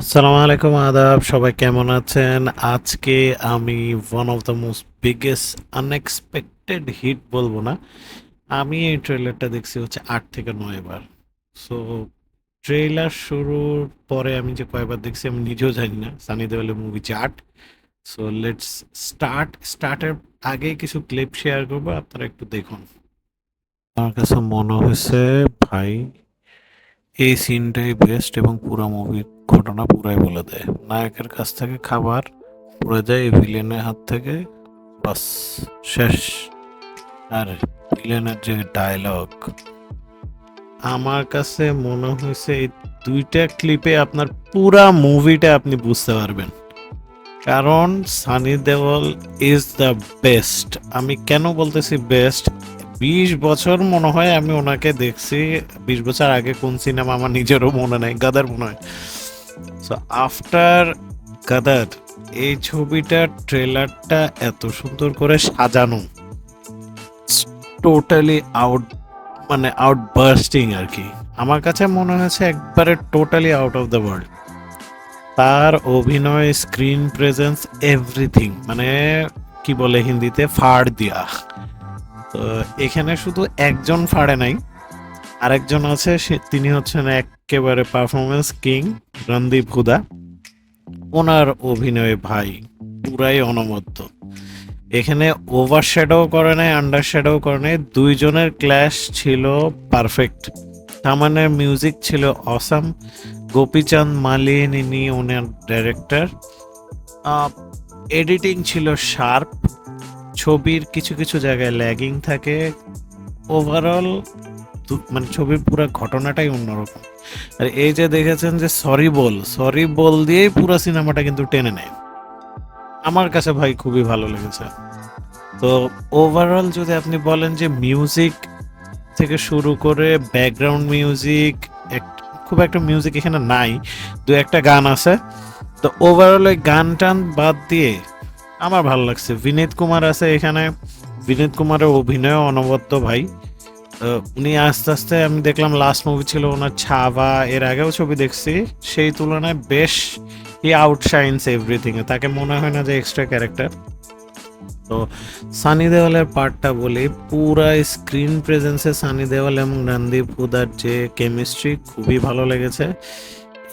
আসসালামু আলাইকুম, আদাব। সবাই কেমন আছেন? আজকে আমি one of the most biggest unexpected hit বলব না। আমি এই ট্রেলারটা দেখছি হচ্ছে আট থেকে নয় বার। সো ট্রেলার শুরুর পরে আমি যে কয়বার দেখছি আমি নিজেও জানি না। সানি দেওয়ালের movie chart so let's start স্টার্টের আগে কিছু ক্লিপ শেয়ার করব, আপনারা একটু দেখুন। আমার কাছে মনে হয়েছে, ভাই, এই সিনটাই বেস্ট এবং পুরো মুভির ঘটনা পুরাই বলে দেয়। নায়কের কাছ থেকে খাবার পড়ে যায় ভিলেনের হাত থেকে। বাস, শেষ। আর ভিলেনের যে ডায়লগ আমার কাছে মনে হয়েছে এই দুইটা ক্লিপে আপনার পুরা মুভিটা আপনি বুঝতে পারবেন। কারণ সানি দেওয়াল ইজ দ্য বেস্ট আমি কেন বলতেছি বেস্ট বিশ বছর মনে হয় আমি ওনাকে দেখছি। বিশ বছর আগে কোন সিনেমা আমার নিজেরও মনে নেই, গাদার মনে হয়। সো আফটার গাদার এই ছবিটার ট্রেলারটা এত সুন্দর করে সাজানো। টোটালি আউট মানে আউট বার্স্টিং আর কি। আমার কাছে মনে হয়েছে একবারে totally out of the world তার অভিনয় স্ক্রিন প্রেজেন্স এভরিথিং মানে কি বলে হিন্দিতে, ফাড় দিয়া। তো এখানে শুধু একজন ফাড়ে নাই আরেকজন আছে তিনি হচ্ছেন একেবারে পারফরমেন্স কিং রণদীপ হুদা। ওনার অভিনয় ভাই পুরাই অনবদ্য। এখানে ওভার শ্যাডো করে নাই আন্ডার শ্যাডো করে নাই দুইজনের ক্ল্যাশ ছিল পারফেক্ট তামানের মিউজিক ছিল অসাম গোপীচাঁদ মালিন ইনি ওনার ডাইরেক্টর এডিটিং ছিল শার্প ছবির কিছু কিছু জায়গায় ল্যাগিং থাকে। ওভারঅল মানে ছবির পুরো ঘটনাটাই অন্যরকম। আর এই যে দেখেছেন যে সরি বল সরি বল দিয়েই পুরো সিনেমাটা কিন্তু টেনে নেয়। আমার কাছে ভাই খুবই ভালো লেগেছে। তো ওভারঅল যদি আপনি বলেন যে মিউজিক থেকে শুরু করে ব্যাকগ্রাউন্ড মিউজিক খুব একটা মিউজিক এখানে নাই, দু একটা গান আছে। তো ওভারঅল ওই গান টান বাদ দিয়ে আমার ভালো লাগছে। বিনীত কুমার আছে এখানে। বিনীত কুমারের অভিনয় অনবদ্য ভাই। উনি আস্তে আস্তে আমি দেখলাম লাস্ট মুভি ছিল ওনার ছাবা এর আগেও ছবি দেখছি। সেই তুলনায় বেশ হি আউটশাইনস এভরিথিং তাকে মনে হয় না যে এক্সট্রা ক্যারেক্টার তো সানি দেওয়ালের পার্টটা বলি, পুরা স্ক্রিন প্রেজেন্সে সানি দেওয়াল এবং রণদীপ হুদার যে কেমিস্ট্রি খুবই ভালো লেগেছে।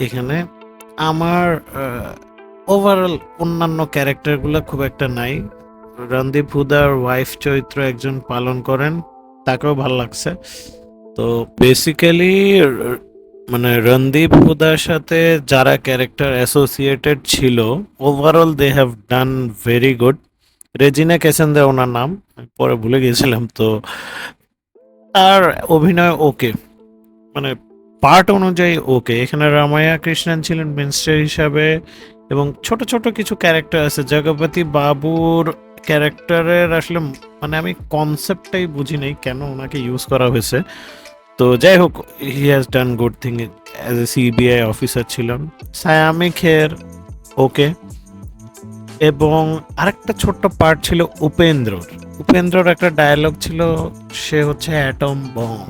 এখানে আমার ওভারঅল অন্যান্য ক্যারেক্টারগুলো খুব একটা নাই। রণদীপ হুদার ওয়াইফ চরিত্র একজন পালন করেন। তাকেও ভালো লাগছে। তো বেসিক্যালি মানে রণদীপ হুদার সাথে যারা ক্যারেক্টার অ্যাসোসিয়েটেড ছিল overall they have done very good Regina Cassandra ওনার নাম পরে ভুলে গিয়েছিলাম, তো তার অভিনয় ওকে মানে পার্ট অনুযায়ী ওকে এখানে রামায়া কৃষ্ণন ছিলেন মিনিস্টার হিসাবে, এবং ছোট ছোট কিছু ক্যারেক্টার আছে, জগপতি বাবুর ক্যারেক্টারের আসলে মানে আমি কনসেপ্টটাই বুঝি নাই কেন ওনাকে ইউজ করা হয়েছে। তো যাই হোক he has done good thing as a CBI officer ছিলেন সায়ামি খের ওকে এবং আরেকটা ছোট্ট পার্ট ছিল উপেন্দ্রর। উপেন্দ্রর একটা ডায়লগ ছিল, সে হচ্ছে অ্যাটম বম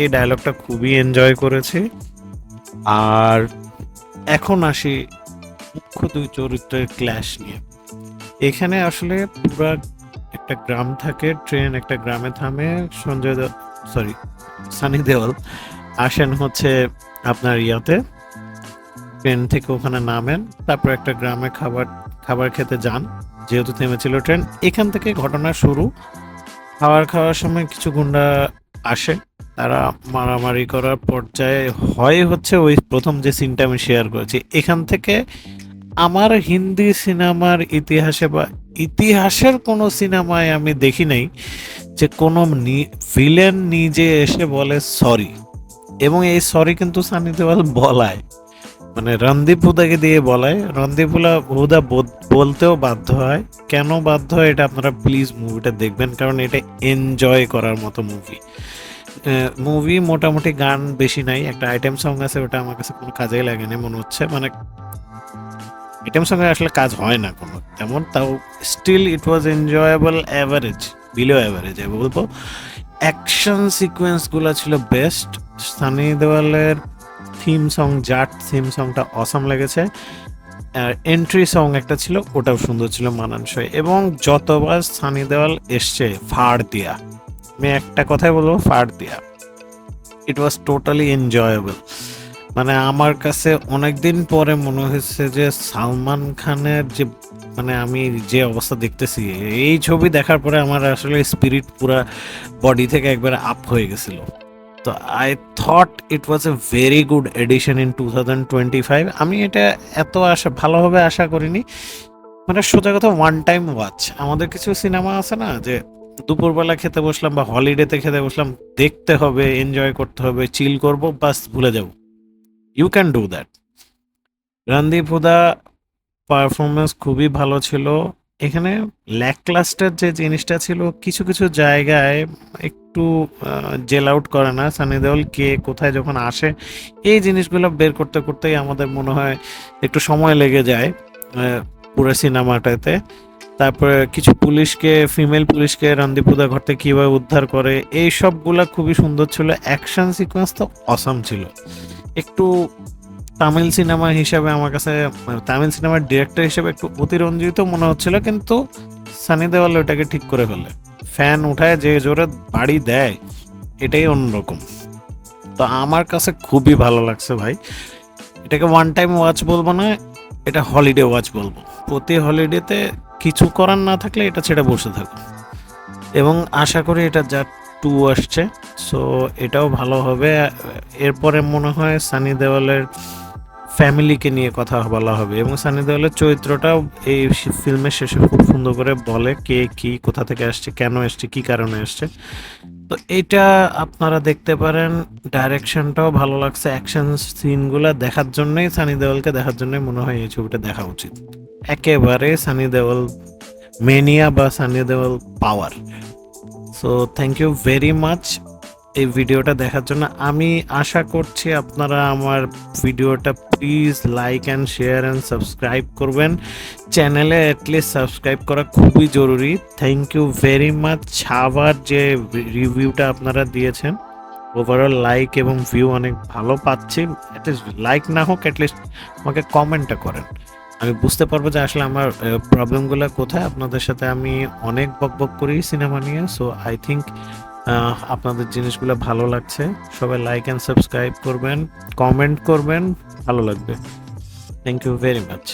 এই ডায়লগটা খুবই এনজয় করেছি। আর এখন আসি মুখ্য দুই চরিত্রের ক্ল্যাশ নিয়ে। এখানে আসলে পুরা একটা গ্রাম থাকে, ট্রেন একটা গ্রামে থামে, সঞ্জয় সরি সানি দেওয়াল। আসেন হচ্ছে আপনার ইয়াতে, ট্রেন থেকে ওখানে নামেন, তারপর একটা গ্রামে খাবার খাবার খেতে যান, যেহেতু থেমেছিল ট্রেন। এখান থেকে ঘটনা শুরু। খাবার খাওয়ার সময় কিছু গুন্ডা আসে, তারা মারামারি করার পর্যায়ে হয় হচ্ছে ওই প্রথম যে সিনটা আমি শেয়ার করেছি। এখান থেকে আমার হিন্দি সিনেমার ইতিহাসে বা ইতিহাসের কোনো সিনেমায় আমি দেখি নাই যে কোনো ভিলেন নিজে এসে বলে সরি এবং এই সরি কিন্তু সানি দেওয়াল বলায়। মানে রণদীপ হুদাকে দিয়ে বলায়। রণদীপ হুদা বলতেও বাধ্য হয়। কেন বাধ্য হয় এটা আপনারা প্লিজ মুভিটা দেখবেন, কারণ এটা এনজয় করার মতো মুভি মুভি মোটামুটি গান বেশি নাই। একটা আইটেম সং আছে, ওটা আমার কাছে কোনো কাজেই লাগেনি মনে হচ্ছে। মানে আইটেম সঙ্গে আসলে কাজ হয় না কোনো। তেমন তাও still it was enjoyable average below average আমি বলব অ্যাকশন সিকোয়েন্সগুলো ছিল বেস্ট সানি দেওয়ালের থিম সং জাট থিম সংটা অসাম লেগেছে। আর এন্ট্রি সং একটা ছিল, ওটাও সুন্দর ছিল মানানসই। এবং যতবার সানি দেওয়াল এসছে ফাড় দিয়া আমি একটা কথাই বলব ফাড় দিয়া ইট ওয়াজ টোটালি এনজয়েবল মানে আমার কাছে অনেকদিন পরে মনে হয়েছে যে সালমান খানের যে মানে আমি যে অবস্থা দেখতেছি, এই ছবি দেখার পরে আমার আসলে স্পিরিট পুরা বডি থেকে একবারে আপ হয়ে গেছিল। তো I thought it was a very good addition in two thousand twenty five আমি এটা এত আশা, ভালোভাবে আশা করিনি। মানে সোজা কথা ওয়ান টাইম ওয়াচ আমাদের কিছু সিনেমা আছে না, যে দুপুরবেলা খেতে বসলাম বা হলিডেতে খেতে বসলাম, দেখতে হবে এনজয় করতে হবে চিল করব, বাস ভুলে যাব। You can do that Randeep Hooda performance খুবই ভালো ছিল। এখানে ল্যাকলাস্টার যে জিনিসটা ছিল, কিছু কিছু জায়গায় একটু জেল আউট করে না। সানি দেওয়াল কে কোথায় যখন আসে, এই জিনিসগুলো বের করতে করতেই আমাদের মনে হয় একটু সময় লেগে যায় পুরো সিনেমাটাতে। তারপরে কিছু পুলিশকে ফিমেল পুলিশকে রণদীপুদা ঘর থেকে কীভাবে উদ্ধার করে, এই সবগুলা খুবই সুন্দর ছিল। অ্যাকশন সিকোয়েন্স তো অসাম ছিল। একটু তামিল সিনেমা হিসাবে আমার কাছে মানে তামিল সিনেমার ডিরেক্টর হিসেবে একটু অতিরঞ্জিত মনে হচ্ছিল, কিন্তু সানি দেওয়াল ওটাকে ঠিক করে ফেলে ফ্যান উঠায় যে জোরে বাড়ি দেয়, এটাই অন্যরকম। তো আমার কাছে খুবই ভালো লাগছে ভাই। এটাকে ওয়ান টাইম ওয়াচ বলব না, এটা হলিডে ওয়াচ বলব। প্রতি হলিডেতে কিছু করার না থাকলে এটা ছেড়ে বসে থাকো এবং আশা করি এটা যা টু আসছে সো এটাও ভালো হবে। এরপরে মনে হয় সানি দেওয়ালের ফ্যামিলিকে নিয়ে কথা বলা হবে, এবং সানি দেওয়ালের চরিত্রটাও এই ফিল্মের শেষে খুব সুন্দর করে বলে কে কি, কোথা থেকে আসছে, কেন এসছে কি কারণে এসছে তো এটা আপনারা দেখতে পারেন ডাইরেকশনটাও ভালো লাগছে অ্যাকশন সিনগুলো দেখার জন্যই, সানি দেওয়ালকে দেখার জন্যই মনে হয় এই ছবিটা দেখা উচিত। একেবারে সানি দেওয়াল মেনিয়া বা Sunny Deol power so thank you very much এই ভিডিওটা দেখার জন্য। আমি আশা করছি আপনারা আমার ভিডিওটা please like and share and subscribe করবেন। চ্যানেলে অ্যাটলিস্ট সাবস্ক্রাইব করা খুবই জরুরি। থ্যাংক ইউ ভেরি মাচ ছাবার যে রিভিউটা আপনারা দিয়েছেন ওভারঅল লাইক এবং ভিউ অনেক ভালো পাচ্ছি। অ্যাটলিস্ট লাইক না হোক অ্যাটলিস্ট আমাকে কমেন্টটা করেন। আমি বুঝতে পারব যে আসলে আমার প্রবলেমগুলো কোথায়। আপনাদের সাথে আমি অনেক বক বক করি সিনেমা নিয়ে সো আই থিঙ্ক আপনাদের জিনিসগুলো ভালো লাগছে। সবাই লাইক অ্যান্ড সাবস্ক্রাইব করবেন কমেন্ট করবেন, ভালো লাগবে। Thank you very much